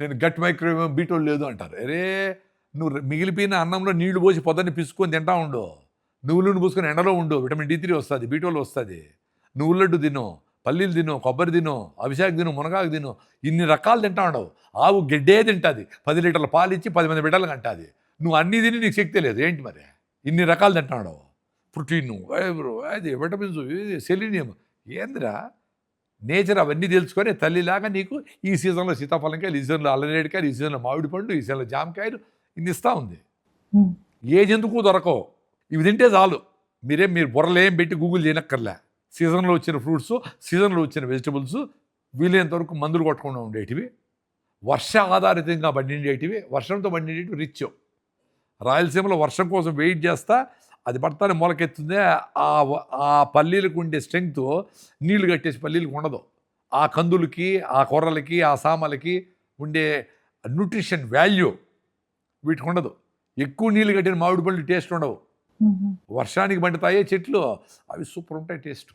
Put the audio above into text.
నేను gut microwave బీటోల్ లేదు అంటారు. అరే నువ్వు మిగిలిపోయిన అన్నంలో నీళ్ళు పోసి పొద్దున్న పిసుకొని తింటా ఉండు. నువ్వులను పూసుకొని ఎండలో ఉండు. విటమిన్ డి త్రీ వస్తుంది బీటోల్ వస్తుంది. నువ్వుల లడ్డు తిను పల్లీలు తిను కొబ్బరి తిను అభిషేక్ తిను మునగాకు తిను ఇన్ని రకాలు తింటా ఉండవు. ఆవు గడ్డే తింటుంది. పది లీటర్ల పాలు ఇచ్చి పది మంది బిడ్డలు కంటుంది. నువ్వు అన్నీ తిని నీకు శక్తి లేదు. ఏంటి మరి? ఇన్ని రకాలు తింటా ఉండవు. ప్రోటీన్ ఫైబరు అది విటమిన్స్ ఇది సెలీనియం. ఏందిరా? నేచర్ అవన్నీ తెలుసుకొని తల్లిలాగా నీకు ఈ సీజన్లో సీతాఫలంకాయలు ఈ సీజన్లో అల్లనేడికాయలు ఈ సీజన్లో మామిడి పండు ఈ సీజన్లో జామకాయలు ఇన్ని ఇస్తూ ఉంది. ఏ జంతువు దొరకవు? ఇవి తింటే చాలు. మీరేం మీరు బుర్రలేం పెట్టి గూగుల్ చేయనక్కర్లే సీజన్లో వచ్చిన ఫ్రూట్స్ సీజన్లో వచ్చిన వెజిటబుల్స్ వీలైనంత వరకు మందులు కొట్టకుండా ఉండేటివి. వర్ష ఆధారితంగా పండిండేటివి. వర్షంతో పండిండేటివి రిచ్. రాయలసీమలో వర్షం కోసం వెయిట్ చేస్తా. అది పడతానే మొలకెత్తుందే. ఆ ఆ పల్లీలకు ఉండే స్ట్రెంగ్త్ నీళ్ళు కట్టేసి పల్లీలకు ఉండదు. ఆ కందులకి ఆ కూరలకి ఆ సామలకి ఉండే న్యూట్రిషన్ వాల్యూ వీటికి ఉండదు. ఎక్కువ నీళ్ళు కట్టిన మామిడి పళ్ళు టేస్ట్ ఉండవు. వర్షానికి పండుతాయే చెట్లు. అవి సూపర్ ఉంటాయి టేస్ట్.